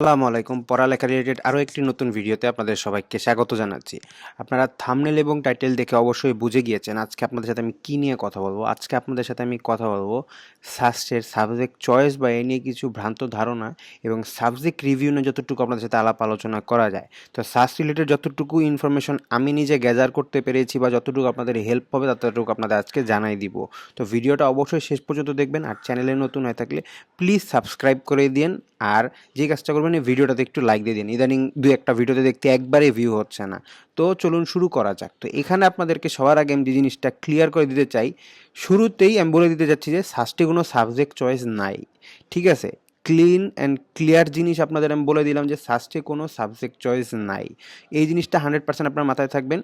আসসালামু আলাইকুম। পড়ালেখা রিলেটেড আরও একটি নতুন ভিডিওতে আপনাদের সবাইকে স্বাগত জানাচ্ছি। আপনারা থামনেল এবং টাইটেল দেখে অবশ্যই বুঝে গিয়েছেন আজকে আপনাদের সাথে আমি কী নিয়ে কথা বলব। আজকে আপনাদের সাথে আমি কথা বলব সাস্টের সাবজেক্ট চয়েস বা এ নিয়ে কিছু ভ্রান্ত ধারণা এবং সাবজেক্ট রিভিউ নিয়ে যতটুকু আপনাদের সাথে আলাপ আলোচনা করা যায়। তো সাস্ট রিলেটেড যতটুকু ইনফরমেশন আমি নিজে গ্যাদার করতে পেরেছি বা যতটুকু আপনাদের হেল্প হবে ততটুকু আপনাদের আজকে জানাই দিব। তো ভিডিওটা অবশ্যই শেষ পর্যন্ত দেখবেন আর চ্যানেলে নতুন হয়ে থাকলে প্লিজ সাবস্ক্রাইব করে দিন আর যে কাজটা করবেন এই ভিডিওটাতে একটু লাইক দিয়ে দিন। ইদানিং দু একটা ভিডিওতে দেখতে একবারে ভিউ হচ্ছে না। তো চলুন শুরু করা যাক। তো এখানে আপনাদেরকে সবার আগে আমি যে জিনিসটা ক্লিয়ার করে দিতে চাই, শুরুতেই আমি বলে দিতে চাচ্ছি যে সাস্টে কোনো সাবজেক্ট চয়েস নাই। ঠিক আছে? ক্লিন অ্যান্ড ক্লিয়ার জিনিস আপনাদের আমি বলে দিলাম যে সাস্টে কোনো সাবজেক্ট চয়েস নাই। এই জিনিসটা হান্ড্রেড পার্সেন্ট আপনার মাথায় থাকবেন।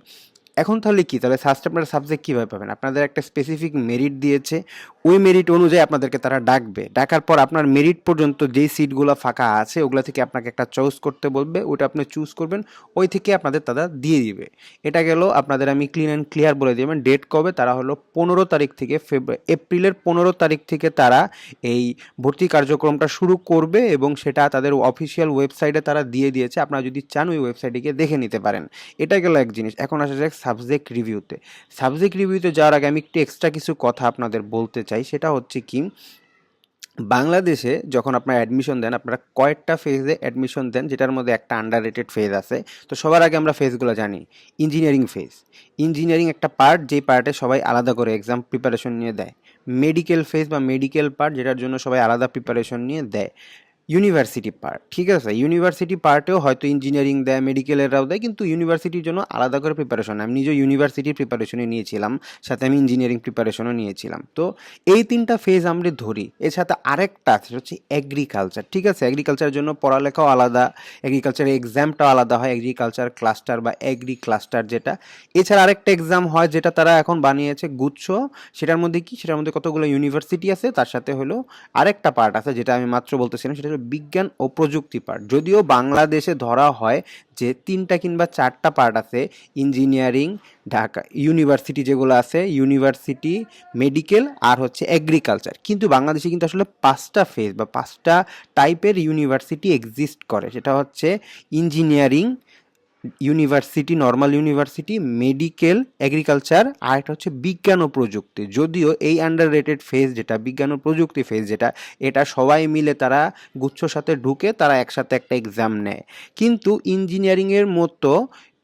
এখন তাহলে কি? তাহলে সাস্ট আপনারা সাবজেক্ট কীভাবে পাবেন? আপনাদের একটা স্পেসিফিক মেরিট দিয়েছে, ওই মেরিট অনুযায়ী আপনাদেরকে তারা ডাকবে। ডাকার পর আপনার মেরিট পর্যন্ত যেই সিটগুলো ফাঁকা আছে, ওগুলো থেকে আপনাকে একটা চয়েস করতে বলবে, ওইটা আপনি চুজ করবেন, ওই থেকে আপনাদের তারা দিয়ে দিবে। এটা গেল আপনাদের আমি ক্লিন অ্যান্ড ক্লিয়ার বলে দিবেন ডেট কবে? তারা হলো পনেরো তারিখ থেকে ফেব্রুয়ারি এপ্রিলের পনেরো তারিখ থেকে তারা এই ভর্তি কার্যক্রমটা শুরু করবে এবং সেটা তাদের অফিসিয়াল ওয়েবসাইটে তারা দিয়ে দিয়েছে। আপনারা যদি চান, ওই ওয়েবসাইটে গিয়ে দেখে নিতে পারেন। এটা গেল এক জিনিস। এখন আসা যাক সাবজেক্ট রিভিউতে সাবজেক্ট রিভিউতে যাওয়ার আগে আমি একটু এক্সট্রা কিছু কথা আপনাদের বলতে চাই, সেটা হচ্ছে কি, বাংলাদেশে যখন আপনারা অ্যাডমিশন দেন, আপনারা কয়েকটা ফেজে অ্যাডমিশন দেন, যেটার মধ্যে একটা আন্ডার রেটেড ফেজ আছে। তো সবার আগে আমরা ফেজগুলো জানি। ইঞ্জিনিয়ারিং ফেজ ইঞ্জিনিয়ারিং একটা পার্ট যেই পার্টে সবাই আলাদা করে এক্সাম প্রিপারেশন নিয়ে দেয়। মেডিকেল ফেজ বা মেডিকেল পার্ট যেটার জন্য সবাই আলাদা প্রিপারেশন নিয়ে দেয়। ইউনিভার্সিটি পার্ট, ঠিক আছে? ইউনিভার্সিটি পার্টেও হয়তো ইঞ্জিনিয়ারিং দেয় মেডিকেলেররাও দেয়, কিন্তু ইউনিভার্সিটির জন্য আলাদা করে প্রিপারেশন আমি নিজেও ইউনিভার্সিটির প্রিপারেশনে নিয়েছিলাম, সাথে আমি ইঞ্জিনিয়ারিং প্রিপারেশনও নিয়েছিলাম। তো এই তিনটা ফেজ আমরা ধরি। এর সাথে আরেকটা আছে হচ্ছে এগ্রিকালচার ঠিক আছে? এগ্রিকালচারের জন্য পড়ালেখাও আলাদা এগ্রিকালচারের এক্সামটাও আলাদা হয় এগ্রিকালচার ক্লাস্টার বা এগ্রি ক্লাস্টার যেটা। এছাড়া আরেকটা এক্সাম হয়, যেটা তারা এখন বানিয়েছে, গুচ্ছ। সেটার মধ্যে কি? সেটার মধ্যে কতগুলো ইউনিভার্সিটি আছে? তার সাথে হলো আরেকটা পার্ট আছে, যেটা আমি মাত্র বলতেছিলাম, সেটা বিজ্ঞান ও প্রযুক্তি পার্ট যদিও বাংলাদেশে ধরা হয় যে তিনটা কিংবা চারটা পার্ট আছে, ইঞ্জিনিয়ারিং, ঢাকা ইউনিভার্সিটি যেগুলো আছে, ইউনিভার্সিটি, মেডিকেল আর হচ্ছে এগ্রিকালচার কিন্তু বাংলাদেশে কিন্তু আসলে পাঁচটা ফেজ বা পাঁচটা টাইপের ইউনিভার্সিটি এক্সিস্ট করে। সেটা হচ্ছে engineering university, normal university, medical, agriculture, আর একটা হচ্ছে বিজ্ঞান ও প্রযুক্তি। যদিও এই আন্ডার রেটেড ফেজ যেটা, বিজ্ঞান ও প্রযুক্তি ফেজ যেটা, এটা সবাই মিলে তারা গুচ্ছর সাথে ঢুকে তারা একসাথে একটা এক্সাম নেয়। কিন্তু ইঞ্জিনিয়ারিংয়ের মতো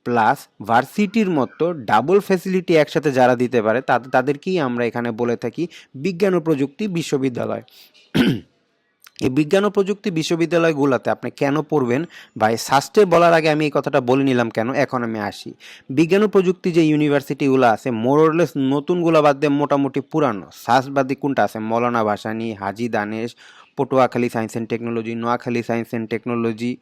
প্লাস ভার্সিটির মতো ডাবল ফ্যাসিলিটি একসাথে যারা দিতে পারে তাদের তাদেরকেই আমরা এখানে বলে থাকি বিজ্ঞান ও প্রযুক্তি বিশ্ববিদ্যালয়। এই বিজ্ঞান ও প্রযুক্তি বিশ্ববিদ্যালয়গুলোতে আপনি কেন পড়বেন বা সাস্টে বলার আগে আমি এই কথাটা বলে নিলাম কেন? এখন আমি আসি। বিজ্ঞান ও প্রযুক্তি যে ইউনিভার্সিটিগুলো আছে মোরলেস নতুনগুলো বাদ দিয়ে মোটামুটি পুরানো। সাস্ট কোনটা আছে? Maulana Bhasani, Haji Danesh, Patuakhali science and technology Noakhali science and technology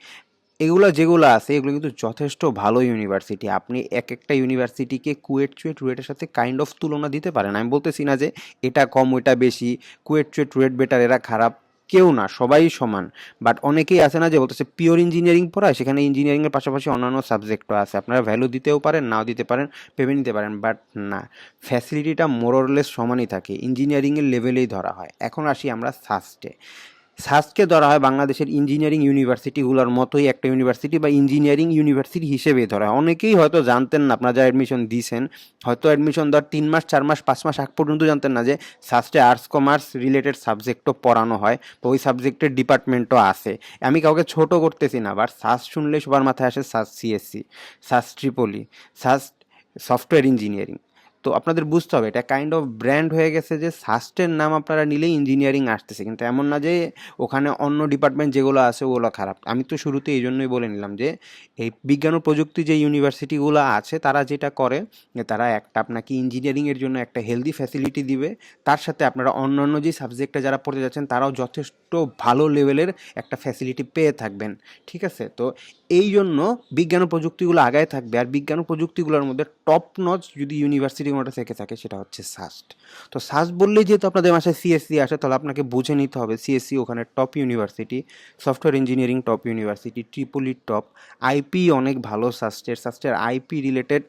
এগুলো যেগুলো আছে, এগুলো কিন্তু যথেষ্ট ভালো ইউনিভার্সিটি। আপনি এক একটা ইউনিভার্সিটিকে কুয়েট চুয়েট রুয়েটের সাথে কাইন্ড অফ তুলনা দিতে পারেন। আমি বলতেছি না যে এটা কম, ওইটা বেশি। কুয়েট চুয়েট রুয়েট বেটার এরা খারাপ। কেউ না, সবাই সমান। বাট অনেকেই আছে না যে বলতেছে পিওর ইঞ্জিনিয়ারিং পড়ায়, সেখানে ইঞ্জিনিয়ারিংয়ের পাশাপাশি অন্যান্য সাবজেক্টও আছে। আপনারা ভ্যালু দিতেও পারেন, নাও দিতে পারেন, ভেবে নিতে পারেন বাট না। ফ্যাসিলিটিটা মোরলেস সমানই থাকে। ইঞ্জিনিয়ারিংয়ের লেভেলেই ধরা হয়। এখন আসি আমরা সাস্টে সাস্টকে ধরা হয় বাংলাদেশের ইঞ্জিনিয়ারিং ইউনিভার্সিটিগুলোর মতোই একটা ইউনিভার্সিটি বা ইঞ্জিনিয়ারিং ইউনিভার্সিটি হিসেবে ধরা হয়। অনেকেই হয়তো জানতেন না, আপনারা যারা অ্যাডমিশন দিয়েছেন হয়তো অ্যাডমিশন দেওয়ার তিন মাস, চার মাস, পাঁচ মাস আগ পর্যন্ত জানতেন না যে সাস্টে আর্টস কমার্স রিলেটেড সাবজেক্টও পড়ানো হয় তো ওই সাবজেক্টের ডিপার্টমেন্টও আছে। আমি কাউকে ছোট করতেছি না বাট সাস শুনলে সবার মাথায় আসে SUST CSC SUST triple E SUST software engineering তো আপনাদের বুঝতে হবে, এটা কাইন্ড অফ ব্র্যান্ড হয়ে গেছে যে সাস্টের নাম আপনারা নিলেই ইঞ্জিনিয়ারিং আসতেছে। কিন্তু এমন না যে ওখানে অন্য ডিপার্টমেন্ট যেগুলো আছে ওগুলো খারাপ। আমি তো শুরুতে এই জন্যই বলে নিলাম যে, এই বিজ্ঞান ও প্রযুক্তি যে ইউনিভার্সিটিগুলো আছে, তারা যেটা করে তারা একটা আপনাকে ইঞ্জিনিয়ারিংয়ের জন্য একটা হেলদি ফ্যাসিলিটি দিবে। তার সাথে আপনারা অন্য অন্য যে সাবজেক্টে যারা পড়তে যাচ্ছেন, তারাও যথেষ্ট ভালো লেভেলের একটা ফ্যাসিলিটি পেয়ে থাকবেন। ঠিক আছে? তো এই জন্য বিজ্ঞান ও প্রযুক্তিগুলো আগায় থাকবে। আর বিজ্ঞান ও প্রযুক্তিগুলোর মধ্যে টপ নচ যদি ইউনিভার্সিটি কোনোটা থেকে থাকে সেটা হচ্ছে সাস্ট তো সাস্ট বললেই যেহেতু আপনাদের মাসে সিএসসি আসে, তাহলে আপনাকে বুঝে নিতে হবে সিএসসি ওখানে top university software engineering top university triple E top IP অনেক ভালো সাস্টের সাস্টের আইপি রিলেটেড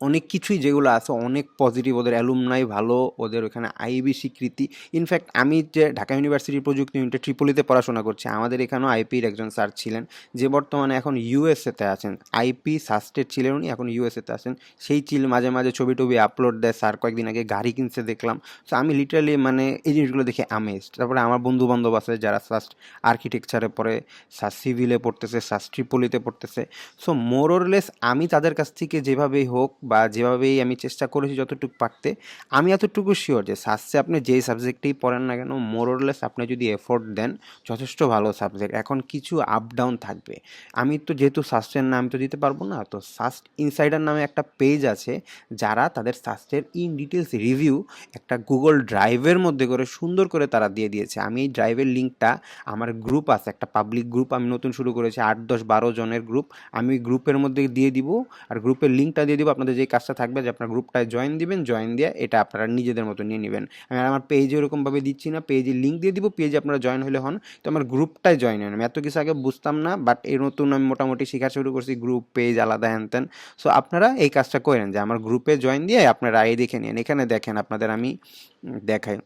অনেক কিছুই যেগুলো আছে, অনেক পজিটিভ ওদের অ্যালুমনাই ভালো, ওদের ওখানে আইবি স্বীকৃতি ইনফ্যাক্ট আমি যে ঢাকা ইউনিভার্সিটির প্রযুক্তি ইউনিটে ট্রিপলিতে পড়াশোনা করছি, আমাদের এখানেও আইপির একজন স্যার ছিলেন, যে বর্তমানে এখন ইউএসএতে আছেন। আইপি সাস্টেড ছিলেন উনি, এখন ইউএসএতে আছেন। সেই চিল মাঝে মাঝে ছবি টবি আপলোড দেয় স্যার কয়েকদিন আগে গাড়ি কিনছে দেখলাম। সো আমি লিটারালি মানে এই জিনিসগুলো দেখে আমেজ তারপরে আমার বন্ধু বান্ধব আছে যারা সাস্ট আর্কিটেকচারে পড়ে সাস সিভিলে পড়তেছে সাস ট্রিপলিতে পড়তেছে। সো মোরলেস আমি তাদের কাছ থেকে যেভাবেই হোক বা যেভাবেই আমি চেষ্টা করেছি যতটুকু পারতে, আমি এতটুকু শিওর যে সাসে আপনি যেই সাবজেক্টেই পড়েন না কেন মোরলেস আপনি যদি এফোর্ট দেন, যথেষ্ট ভালো সাবজেক্ট এখন কিছু আপ ডাউন থাকবে। আমি তো যেহেতু সাস্টের নাম তো দিতে পারব না, তো সাস্ট ইনসাইডার নামে একটা পেজ আছে, যারা তাদের সাস্টের ইন ডিটেলস রিভিউ একটা গুগল ড্রাইভের মধ্যে করে সুন্দর করে তারা দিয়ে দিয়েছে। আমি এই ড্রাইভের লিঙ্কটা আমার গ্রুপ আছে, একটা পাবলিক গ্রুপ আমি নতুন শুরু করেছি, আট দশ বারো জনের গ্রুপ আমি গ্রুপের মধ্যে দিয়ে দিব, আর গ্রুপের লিঙ্কটা দিয়ে দিব আপনাদের যে কাজটা থাকবে যে আপনার গ্রুপটায় জয়েন দিবেন জয়েন দিয়ে এটা আপনারা নিজেদের মতো নিয়ে নেবেন। আমি আমার পেজে ওরকমভাবে দিচ্ছি না পেজে লিঙ্ক দিয়ে দিব পেজে আপনারা জয়েন হলে হন। তো আমার গ্রুপটায় জয়েন হন আমি এত কিছু আগে বুঝতাম না বাট এই নতুন আমি মোটামুটি শেখা শুরু করছি গ্রুপ পেজ আলাদা হ্যান ত্যান সো আপনারা এই কাজটা করেন যে আমার গ্রুপে জয়েন দিয়ে আপনারা এই দেখে নিন। এখানে দেখেন আপনাদের আমি দেখাই।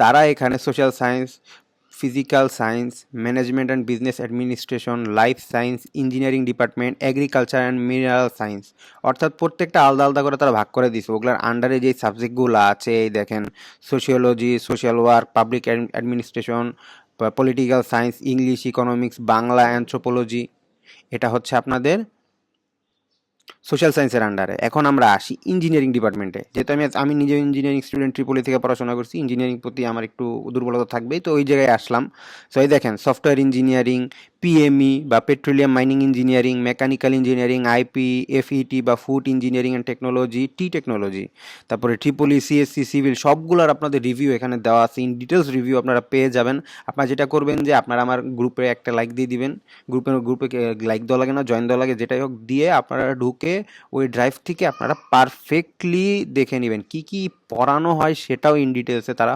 তারা এখানে social science physical science management and business administration life science engineering department agriculture and mineral science অর্থাৎ প্রত্যেকটা আলাদা আলাদা করে তারা ভাগ করে দিয়েছে ওগুলোর আন্ডারে যে সাবজেক্টগুলো আছে, এই দেখেন sociology social work public administration political science English economics Bangla anthropology এটা হচ্ছে আপনাদের সোশ্যাল সায়েন্সের আন্ডারে এখন আমরা আসি ইঞ্জিনিয়ারিং ডিপার্টমেন্টে যেহেতু আমি আমি নিজে ইঞ্জিনিয়ারিং স্টুডেন্ট ট্রিপলি থেকে পড়াশোনা করছি ইঞ্জিনিয়ারিং প্রতি আমার একটু দুর্বলতা থাকবেই, তো ওই জায়গায় আসলাম। সো এই দেখেন সফটওয়্যার ইঞ্জিনিয়ারিং পিএমই বা petroleum mining engineering mechanical engineering IP FET বা food engineering and technology T technology তারপরে ট্রিপলি সিএসসি সিভিল সবগুলোর আপনাদের রিভিউ এখানে দেওয়া আছে। ইন ডিটেলস রিভিউ আপনারা পেয়ে যাবেন। আপনারা যেটা করবেন যে, আপনারা আমার গ্রুপে একটা লাইক দিয়ে দিবেন। গ্রুপের গ্রুপে লাইক দেওয়া লাগে না জয়েন দেওয়া লাগে, যেটাই হোক, দিয়ে আপনারা ঢুকে ওই ড্রাইভ থেকে আপনারা পারফেক্টলি দেখে নেবেন। কি কি পড়ানো হয় সেটাও ইন ডিটেলসে তারা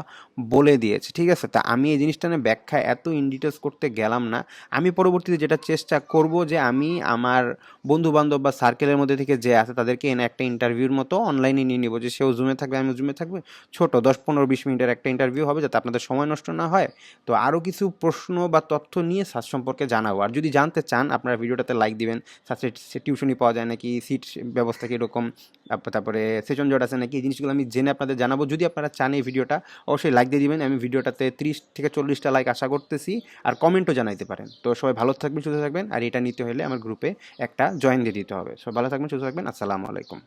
বলে দিয়েছে, ঠিক আছে? তা আমি এই জিনিসটা নিয়ে ব্যাখ্যা এত ইন ডিটেলস করতে গেলাম না। আমি পরবর্তীতে যেটা চেষ্টা করব যে আমি আমার বন্ধু বান্ধব বা সার্কেলের মধ্যে থেকে যে আছে, তাদেরকে এনে একটা ইন্টারভিউর মতো অনলাইনে নিয়ে নিব। যে সেও জুমে থাকবে আমি জুমে থাকবে। ছোট, দশ পনেরো বিশ মিনিটের একটা ইন্টারভিউ হবে যাতে আপনাদের সময় নষ্ট না হয়। তো আরও কিছু প্রশ্ন বা তথ্য নিয়ে সাজ সম্পর্কে জানাব। আর যদি জানতে চান, আপনারা ভিডিওটাতে লাইক দিবেন। সাথে টিউশনি পাওয়া যায় নাকি সিট ব্যবস্থা কীরকম তারপরে সেশন জট আছে নাকি, এই জিনিসগুলো আমি জেনে আপনাদের জানাব। যদি আপনারা চান এই ভিডিওটা অবশ্যই লাইক দিয়ে দিবেন। আমি ভিডিওটাতে ত্রিশ থেকে চল্লিশটা লাইক আশা করতেছি। আর কমেন্টও জানাইতে পারেন। তো সবাই ভালো থাকবেন, সুস্থ থাকবেন। আর এটা নিতে হলে আমার গ্রুপে একটা জয়েন দিয়ে দিতে হবে। সব ভালো থাকবেন সুস্থ থাকবেন। আসসালামু আলাইকুম।